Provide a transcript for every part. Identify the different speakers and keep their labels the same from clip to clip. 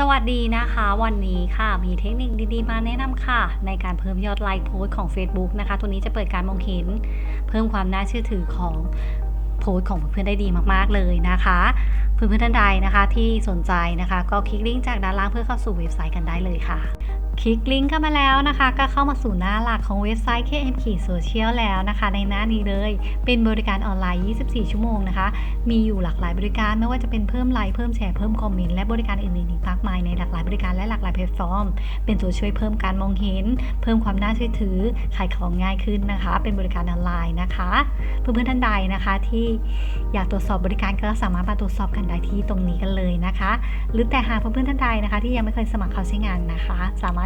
Speaker 1: สวัสดีนะคะ วันนี้ค่ะมีเทคนิคดีๆ มาแนะนำค่ะ ในการเพิ่มยอดไลค์โพสต์ของ Facebook นะคะ ตัวนี้จะเปิดการมองเห็น เพิ่มความน่าเชื่อถือของโพสต์ของเพื่อนๆได้ดีมากๆเลยนะคะเพื่อนๆท่านใดนะคะที่สนใจนะคะ ก็คลิกลิงก์จากด้านล่างเพื่อเข้าสู่เว็บไซต์กันได้เลยค่ะ คลิกลิงก์เข้ามาแล้วนะคะ ก็เข้ามาสู่หน้าหลักของเว็บไซต์ KM ขีดโซเชียลแล้วนะคะ ในหน้านี้เลย เป็นบริการออนไลน์ 24 ชั่วโมงนะคะ มีอยู่หลากหลายบริการไม่ว่าจะเป็นเพิ่มไลค์เพิ่มแชร์เพิ่มคอมเมนต์และบริการอื่นๆอีกมากมายในหลากหลายบริการและหลากหลายแพลตฟอร์ม เป็นตัวช่วยเพิ่มการมองเห็น เพิ่มความน่าเชื่อถือขายของง่ายขึ้นนะคะ เป็นบริการออนไลน์นะคะ เพื่อนๆท่านใดนะคะ ที่อยากตรวจสอบบริการก็สามารถมาตรวจสอบกันได้ที่ตรงนี้กันเลยนะคะ หรือแต่หากเพื่อนๆท่านใดนะคะ ที่ยังไม่เคยสมัครเข้าใช้งานนะคะ สามารถ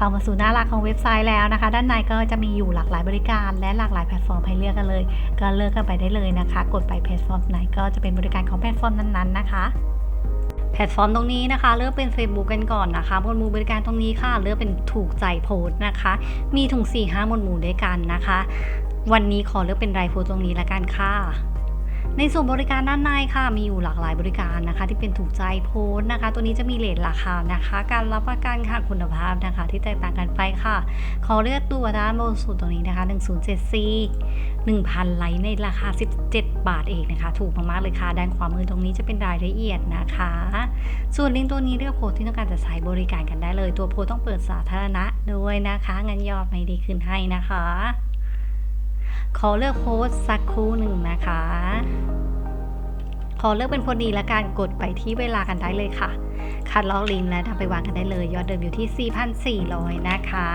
Speaker 1: เข้ามาสู่หน้าหลักของเว็บไซต์แล้วนะคะ ด้านในก็จะมีอยู่หลากหลายบริการและหลากหลายแพลตฟอร์มให้เลือกกันเลย ก็เลือกกันไปได้เลยนะคะ กดไปแพลตฟอร์มไหนก็จะเป็นบริการของแพลตฟอร์มนั้นๆนะคะแพลตฟอร์มตรงนี้นะคะ เลือกเป็น Facebook กันก่อนนะคะหมวดหมู่บริการตรงนี้ค่ะ เลือกเป็นถูกใจโพสต์นะคะ มีถึง4 5หมวดหมู่ด้วยกันนะคะ วันนี้ขอเลือกเป็นรายโพสต์ตรงนี้ละกันค่ะ ในส่วนบริการด้านในค่ะมีอยู่หลากหลายบริการนะคะ ที่เป็นถูกใจโพสนะคะ ตัวนี้จะมีเลทราคานะคะ การรับประกันค่ะคุณภาพนะคะ ที่แตกต่างกันไปค่ะ ขอเลือกตัวด้านบนสุดตรงนี้นะคะ 1074 1,000 ไลค์ในราคา 17 บาทเองนะคะ ถูกมากๆเลยค่ะ ด้านขวามือตรงนี้จะเป็นรายละเอียดนะคะ ส่วนลิงก์ตัวนี้เลือกโพสที่ต้องการจะใช้บริการกันได้เลย ตัวโพสต้องเปิดสาธารณะด้วยนะคะเงินยอดไม่ได้ขึ้นให้นะคะ ขอเลือกโพสต์สักครู่หนึ่งนะคะ ขอเลือกเป็นคนดีและการกดไปที่เวลากันได้เลยค่ะ คัดลอกลิงก์และนำไปวางกันได้เลย ยอดเดิมอยู่ที่ 4,400 นะคะ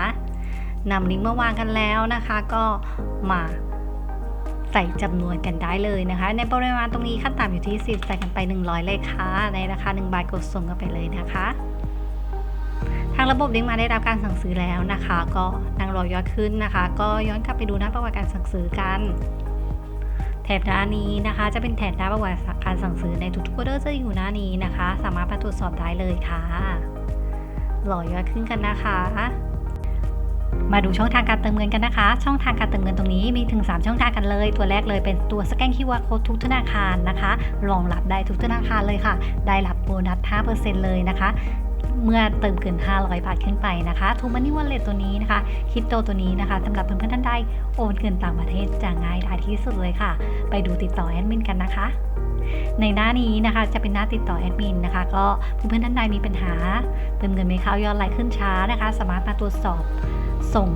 Speaker 1: นำลิงก์มาวางกันแล้วนะคะ ก็มาใส่จำนวนกันได้เลยนะคะ ในปริมาณตรงนี้ขั้นต่ำอยู่ที่ 10 ใส่กันไป 100 เลยค่ะ ในราคา 1 บาทกดส่งกันไปเลยนะคะางระบบลิงก์มาได้รับการสั่งซื้อแล้วนะคะ ก็นั่งรอยอดขึ้นนะคะ ก็ย้อนกลับไปดูหน้าประวัติการสั่งซื้อกันแถบหน้านี้นะคะ จะเป็นแถบหน้าประวัติการสั่งซื้อในทุกๆออเดอร์จะอยู่หน้านี้นะคะ สามารถมาตรวจสอบได้เลยค่ะรอยอดขึ้นกันนะคะ มาดูช่องทางการเติมเงินกันนะคะ ช่องทางการเติมเงินตรงนี้มีถึง 3 ช่องทางกันเลย ตัวแรกเลยเป็นตัวสแกน QR Code ทุกธนาคารนะคะรองรับได้ทุกธนาคารเลยค่ะ ได้รับโบนัส 5%เลยนะคะ เมื่อเติมเกิน 500 บาทขึ้นไปนะคะทูมันนี่วอลเล็ตตัวนี้นะคะคริปโตตัวนี้นะคะสำหรับเพื่อนๆท่านใดโอนเงินต่างประเทศจะง่ายดายที่สุดเลยค่ะ ไปดูติดต่อแอดมินกันนะคะ ในหน้านี้นะคะจะเป็นหน้าติดต่อแอดมินนะคะ ก็เพื่อนๆท่านใดมีปัญหา เติมเงินไม่เข้ายอดไลค์ขึ้นช้านะคะ สามารถมาตรวจสอบส่ง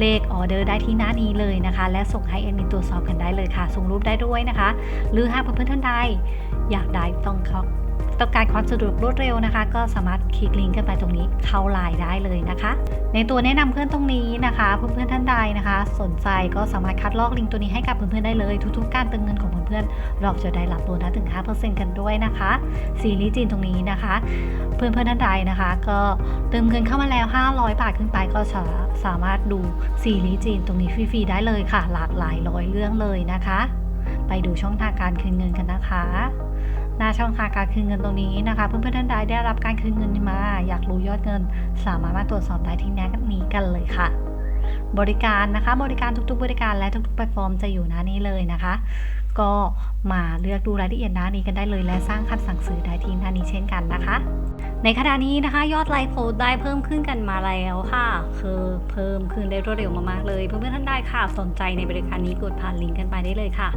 Speaker 1: เลขออเดอร์ได้ที่หน้านี้เลยนะคะ และส่งให้แอดมินตรวจสอบกันได้เลยค่ะ ส่งรูปได้ด้วยนะคะ หรือหากเพื่อนๆท่านใดอยากได้ต้องเข้า ต้องการความสะดวกรวดเร็วนะคะ ก็สามารถคลิกลิงก์กันไปตรงนี้เข้าไลน์ได้เลยนะคะ ในตัวแนะนำเพื่อนตรงนี้นะคะเพื่อนๆท่านใดนะคะ สนใจก็สามารถคัดลอกลิงก์ตัวนี้ให้กับเพื่อนๆได้เลยทุกๆ การเติมเงินของเพื่อนๆเราจะได้รับโบนัสถึง 5%กันด้วยนะคะซีรีส์จีนตรงนี้นะคะ เพื่อนๆท่านใดนะคะ ก็เติมเงินเข้ามาแล้ว 500 บาทขึ้นไปก็สาสามารถดูซีรีส์จีนตรงนี้ฟรีๆได้เลยค่ะ หลากหลายร้อยเรื่องเลยนะคะ ไปดูช่องทางการคืนเงินกันนะคะ หน้าช่องทางการคืนเงินตรงนี้นะคะ เพื่อนๆท่านใดได้รับการคืนเงินมา อยากรู้ยอดเงิน สามารถมาตรวจสอบได้ที่นี้กันเลยค่ะ บริการนะคะ บริการทุกๆ บริการและทุกๆแพลตฟอร์มจะอยู่หน้านี้เลยนะคะ ก็มาเลือกดูรายละเอียดหน้านี้กันได้เลย และสร้างคัดสั่งซื้อได้ที่หน้านี้เช่นกันนะคะ ในขณะนี้นะคะยอดไลค์โพสได้เพิ่มขึ้นกันมาแล้วค่ะ คือเพิ่มขึ้นได้รวดเร็วมากๆเลยเพื่อนๆท่านใดค่ะสนใจในบริการนี้กดผ่านลิงก์กันไปได้เลยค่ะ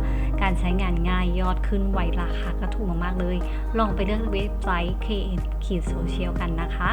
Speaker 1: การใช้งานง่ายยอดขึ้นไวราคาก็ถูกมากๆเลย ลองไปเลือกเว็บไซต์ KN ขีดโซเชียลกันนะคะ